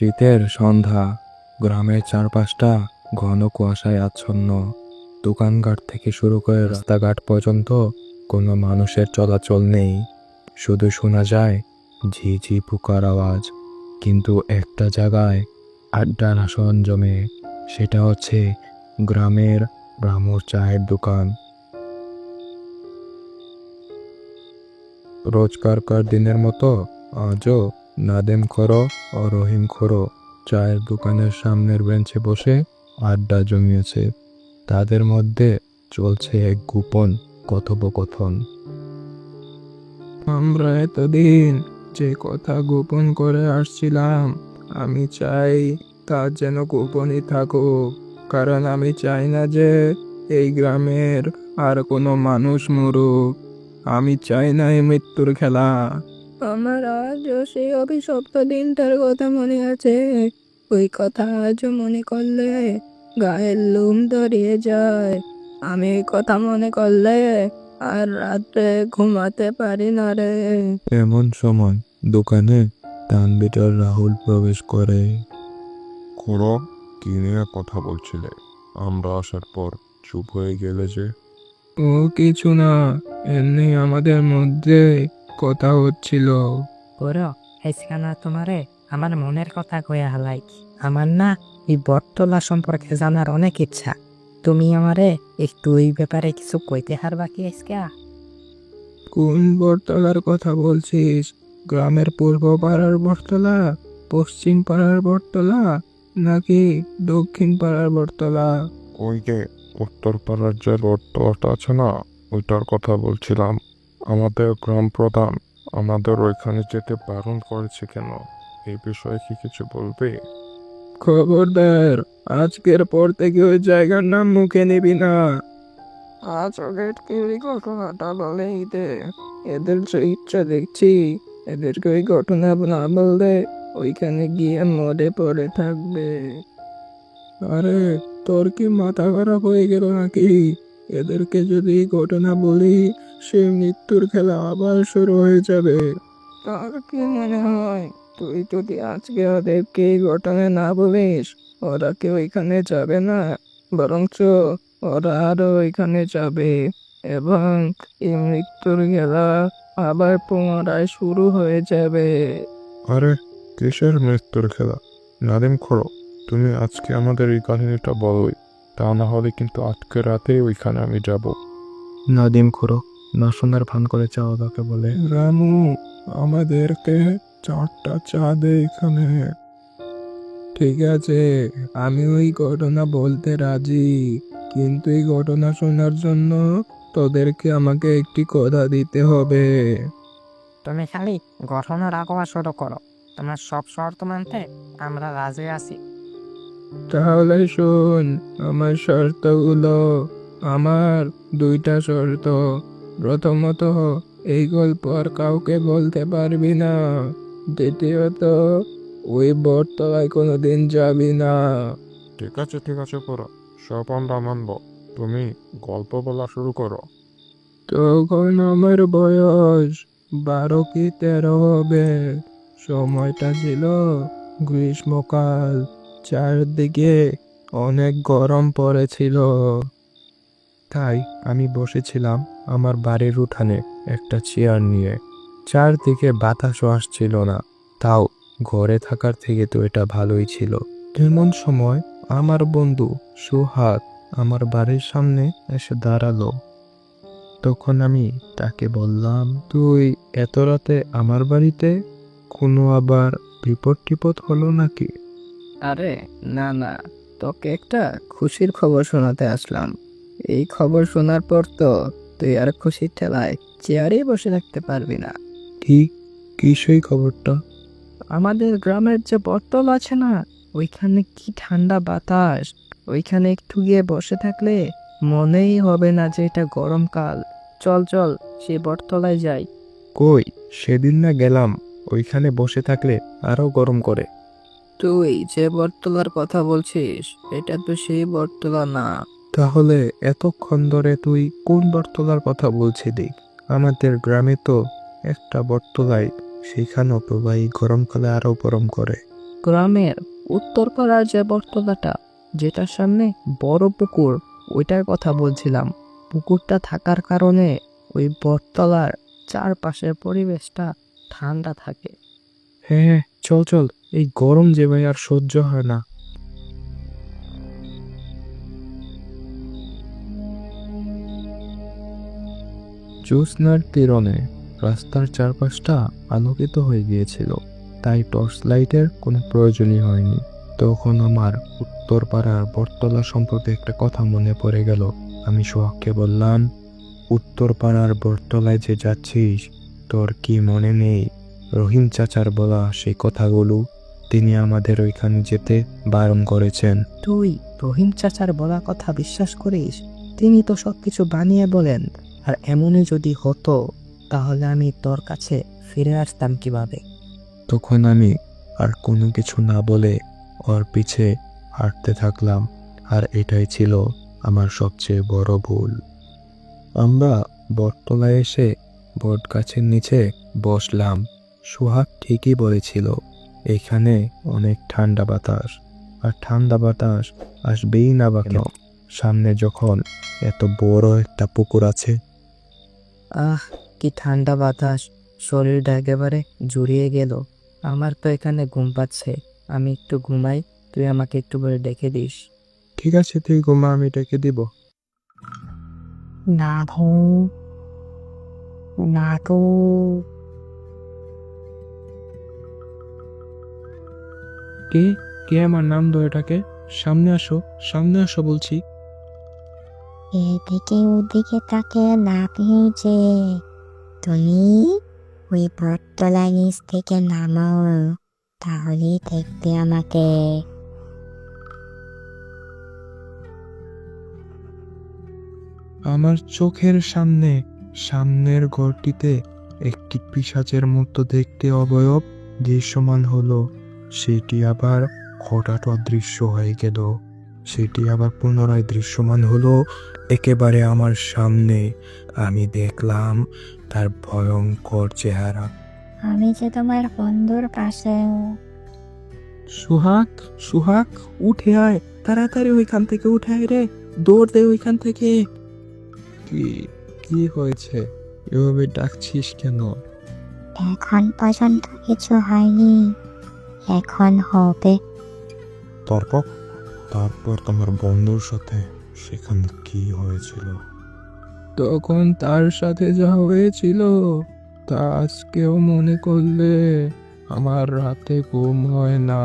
শীতের সন্ধ্যা, গ্রামের চারপাশটা ঘন কুয়াশায় আচ্ছন্ন। দোকানঘাট থেকে শুরু করে রাস্তাঘাট পর্যন্ত কোনো মানুষের চলাচল নেই। শুধু শোনা যায় ঝিঝি পোকার আওয়াজ, কিন্তু একটা জায়গায় আড্ডার আসন জমে, সেটা হচ্ছে গ্রামের ব্রাহ্মর চায়ের দোকান। রোজকারকার দিনের মতো আজও নাদেম খরো ও রহিম খরো চায়ের দোকানের সামনের বেঞ্চে বসে আড্ডা জমিয়েছে। তাদের মধ্যে চলছে এক গোপন কথোপকথন। আমরা এতদিন যে কথা গোপন করে আসছিলাম, আমি চাই তা যেন গোপনই থাকুক, কারণ আমি চাই না যে এই গ্রামের আর কোনো মানুষ মরুক। আমি চাই না এই মৃত্যুর খেলা। আমার আজও সেই অভিশপ্ত দিনটার কথা মনে আছে। ওই কথা আজও মনে করলে গায়ের লোম ধরিয়ে যায়। আমি ওই কথা মনে করলে আর রাত্রে ঘুমাতে পারি না রে। এমন সময় দোকানে তানবিটার রাহুল প্রবেশ করে। খুড়ো কি নিয়ে কথা বলছিলে? আমরা আসার পর চুপ হয়ে গেলে যে? ও কিছু না এমনি আমাদের মধ্যে কথা হচ্ছিল। ওরো তোমারে আমার মনের কথা কয়ে হালাই। আমার না এই বটতলা সম্পর্কে জানার অনেক ইচ্ছা। তুমি আমারে একটু এই ব্যাপারে কিছু কইতে হারবা কি আজকা? কোন বটতলার কথা বলছিস? গ্রামের পূর্ব পাড়ার বটতলা? পশ্চিম পাড়ার বটতলা? নাকি দক্ষিণ পাড়ার বটতলা? ওই যে উত্তর পাড়ার যে রোডটা আছে না ওইটার কথা বলছিলাম। আমাদের গ্রাম প্রধান আমাদের ওইখানে যেতে বারণ করেছে কেন? এই বিষয়ে কি কিছু বলবে? খবরদার, আজকের পর থেকে ওই জায়গার নাম মুখে নিবি না। আজ ওদের কেউই ঘটনাটা বলেই দে এদের যে ইচ্ছা দেখছি, এদেরকে ওই ঘটনা না বললে ওইখানে গিয়ে মরে পড়ে থাকবে। আরে, তোর কি মাথা খারাপ হয়ে গেল নাকি? এদেরকে যদি ঘটনা বলি সে মৃত্যুর খেলা আবার শুরু হয়ে যাবে। তোর কি মনে হয়? তুই যদি আজকে ওদেরকে এই ঘটনা না বলিস ওরা কেউ ওইখানে যাবে না? বরঞ্চ ওরা আরও ওইখানে যাবে। এবং এই মৃত্যুর খেলা আবার পুনরায় শুরু হয়ে যাবে। আরে কিসের মৃত্যুর খেলা? নাদিম খোড়ো তুমি আজকে আমাদের এই কাহিনীটা বলোই। তা না হলে কিন্তু আজকে রাতে ওইখানে আমি যাব। নাদিম খুড়ো না শোনার ভান করে চাও তাকে বলে। রামু আমাদেরকে চারটা চা দে এখানে। ঠিক আছে আমি ওই ঘটনা বলতে রাজি। কিন্তু এই ঘটনা শোনার জন্য তোদেরকে আমাকে একটি কথা দিতে হবে। তুমি খালি গঠন রাখা শুরু করো। তোমার সব শর্ত মানতে আমরা রাজি আছি। তাহলে শোন আমার শর্তগুলো আমার দুইটা শর্ত। প্রথমত এই গল্প আর কাউকে বলতে পারবি না। দ্বিতীয়ত ওই বটতলায় কোনোদিন যাবি না। ঠিক আছে ঠিক আছে খোড়ো সব আমরা মানব তুমি গল্প বলা শুরু করো। তখন আমার বয়স বারো কি তেরো হবে। সময়টা ছিল গ্রীষ্মকাল চারদিকে অনেক গরম পড়েছিল। তাই আমি বসেছিলাম আমার বাড়ির উঠানে একটা চেয়ার নিয়ে। চারদিকে বাতাসও আসছিল না। তাও ঘরে থাকার থেকে তো এটা ভালোই ছিল। এমন সময় আমার বন্ধু সুহাগ আমার বাড়ির সামনে এসে দাঁড়াল। তখন আমি তাকে বললাম, তুই এত রাতে আমার বাড়িতে? কোনো আবার বিপদ টিপদ হলো নাকি? আরে, না না, তোকে একটা খুশির খবর শোনাতে আসলাম। এই খবর শোনার পর তো তুই আর খুশির ঠেলায় চেয়ারেই বসে থাকতে পারবি না। কি? কি সেই খবরটা? আমাদের গ্রামের যে বটতল আছে না ওইখানে কি ঠান্ডা বাতাস? ওইখানে একটু গিয়ে বসে থাকলে মনেই হবে না যে এটা গরমকাল। চল চল সে বটতলায় যাই। কই? সেদিন না গেলাম ওইখানে বসে থাকলে আরও গরম করে। তুই যে বটতলার কথা বলছিস এটা তো সেই বটতলা না। তাহলে এতক্ষণ ধরে তুই কোন বটতলার কথা বলছিলি? আমাদের গ্রামে তো একটা বটতলায় সেখানেও ভাই গরমকালে আরও গরম করে। গ্রামের উত্তর পাড়ার যে বটতলাটা যেটার সামনে বড় পুকুর ওইটার কথা বলছিলাম। পুকুরটা থাকার কারণে ওই বটতলার চারপাশের পরিবেশটা ঠান্ডা থাকে। হ্যাঁ চল চল এই গরম যে ভাই আর সহ্য হয় না। জ্যোৎস্নার কিরণে রাস্তার চারপাশটা আলোকিত হয়ে গিয়েছিল। তাই টর্চ লাইটের কোনো প্রয়োজনই হয়নি। তখন আমার উত্তর পাড়ার বটতলা সম্পর্কে একটা কথা মনে পড়ে গেল। আমি সোহাগকে বললাম উত্তর পাড়ার বটতলায় যে যাচ্ছিস, তোর কি মনে নেই? রহিম চাচার বলা সেই কথাগুলো তিনি আমাদের ওইখানে যেতে বারণ করেছেন। তুই রহিম চাচার বলা কথা বিশ্বাস করিস? তিনি তো সবকিছু বানিয়ে বলেন। আর এমনই যদি হতো, তাহলে আমি তোর কাছে ফিরে আসতাম কীভাবে? তখন আমি আর কোনো কিছু না বলে ওর পিছে হাঁটতে থাকলাম, আর এটাই ছিল আমার সবচেয়ে বড় ভুল। আমরা বটতলায় এসে বট গাছের নিচে বসলাম। সোহাগ ঠিকই বলেছিল, এখানে অনেক ঠান্ডা বাতাস, আর ঠান্ডা বাতাস আসবেই না বা কেন? সামনে যখন এত বড় একটা পুকুর আছে আহ কি ঠান্ডা বাতাস। শরীরটা একেবারে জুড়িয়ে গেল। আমার তো এখানে ঘুম পাচ্ছে। আমি একটু ঘুমাই তুই আমাকে একটু বলে ডেকে দিস। ঠিক আছে তুই ঘুমা আমি ডেকে দিব। না ভো না গো কে? কে আমার নাম ধরেটাকে সামনে আসো সামনে আসো বলছি। এদিকে ওদিকে তাকে না পেয়েছে তুমি ওই বটতলা নিচ থেকে নামো তাহলেই দেখতে আমাকে। আমার চোখের সামনে, সামনের ঘরটিতে একটি পিশাচের মতো দেখতে অবয়ব দৃশ্যমান হলো। সেটি আবার হঠাৎ অদৃশ্য হয়ে গেল। সেটি আবার পুনরায় দৃশ্যমান হলো একেবারে আমার সামনে। আমি দেখলাম তার ভয়ঙ্কর চেহারা। আমি যে তোমার বন্ধুর পাশে। সুহাগ সুহাগ উঠে আয় তাড়াতাড়ি ওইখান থেকে উঠে আয় রে দৌড় দে ওইখান থেকে। কি কি হয়েছে? এভাবে ডাকছিস কেন? এখন পর্যন্ত কিছু হয়নি। এখন হবে। তারপর? তারপর তোমার বন্ধুর সাথে সেখানে কি হয়েছিল? তখন তার সাথে যা হয়েছিল, তা আজকেও মনে করলে আমার রাতে ঘুম হয় না।